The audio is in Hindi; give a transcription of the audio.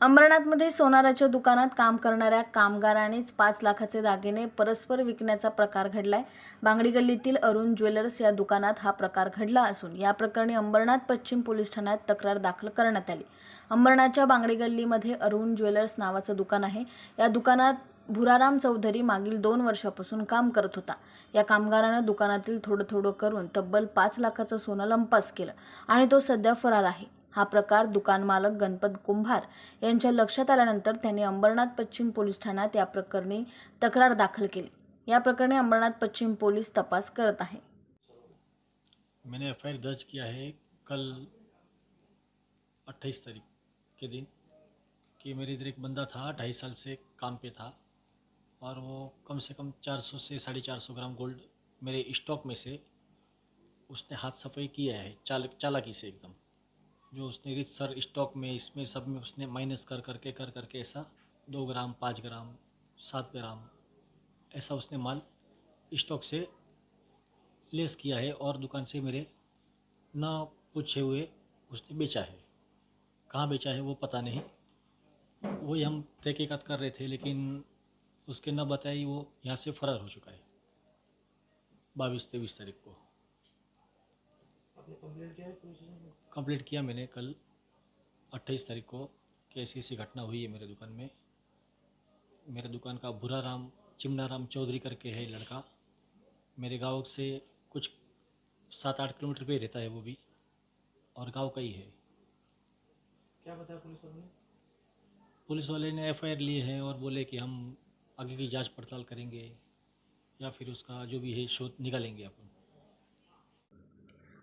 अंबरनाथमध्ये सोनाराच्या दुकानात काम करणाऱ्या कामगारानेच पाच लाखाचे दागिने परस्पर विकण्याचा प्रकार घडलाय. बांगडी गल्लीतील अरुण ज्वेलर्स या दुकानात हा प्रकार घडला असून या प्रकरणी अंबरनाथ पश्चिम पोलीस ठाण्यात तक्रार दाखल करण्यात आली. अंबरनाथच्या बांगडी गल्लीमध्ये अरुण ज्वेलर्स नावाचं दुकान आहे. या दुकानात भुराराम चौधरी मागील दोन वर्षापासून काम करत होता. या कामगारानं दुकानातील थोडं थोडं करून तब्बल पाच लाखाचं सोनं लंपास केलं आणि तो सध्या फरार आहे. हा प्रकार दुकान मालक गणपत कुंभार यांच्या लक्षात आल्यानंतर त्यांनी अंबरनाथ पश्चिम पोलीस ठाण्यात या प्रकरणी तक्रार दाखल केली. या प्रकरणी अंबरनाथ पश्चिम पोलीस तपास करत आहे. मैंने एफ़ दर्ज किया है कल 28 तारीख के दिन कि मेरे इधर एक बंदा था, ढाई साल से काम पे था और वो कम से कम 400 से साढ़े चार ग्राम गोल्ड मेरे स्टॉक में से उसने हाथ सफ़ाई किया है चाल चालाकी से एकदम। जो उसने रिच सर स्टॉक में, इसमें सब में उसने माइनस कर करके कर करके ऐसा दो ग्राम, पाँच ग्राम, सात ग्राम ऐसा उसने माल स्टॉक से लेस किया है और दुकान से मेरे ना पूछे हुए उसने बेचा है। कहाँ बेचा है वो पता नहीं। वही हम तहकीकत कर रहे थे, लेकिन उसके न बताई वो यहाँ से फरार हो चुका है। बाईस, तेईस तारीख को। कंप्लीट किया मैंने कल अट्ठाईस तारीख को कि ऐसी ऐसी घटना हुई है मेरे दुकान में। मेरे दुकान का भूरा राम चिमना राम चौधरी करके है लड़का। मेरे गाँव से कुछ सात आठ किलोमीटर पे रहता है वो भी और गाँव का ही है। क्या बताया पुलिस वालों पुलिस वाले ने एफआईआर लिए है और बोले कि हम आगे की जाँच पड़ताल करेंगे या फिर उसका जो भी है शोध निकालेंगे अपन।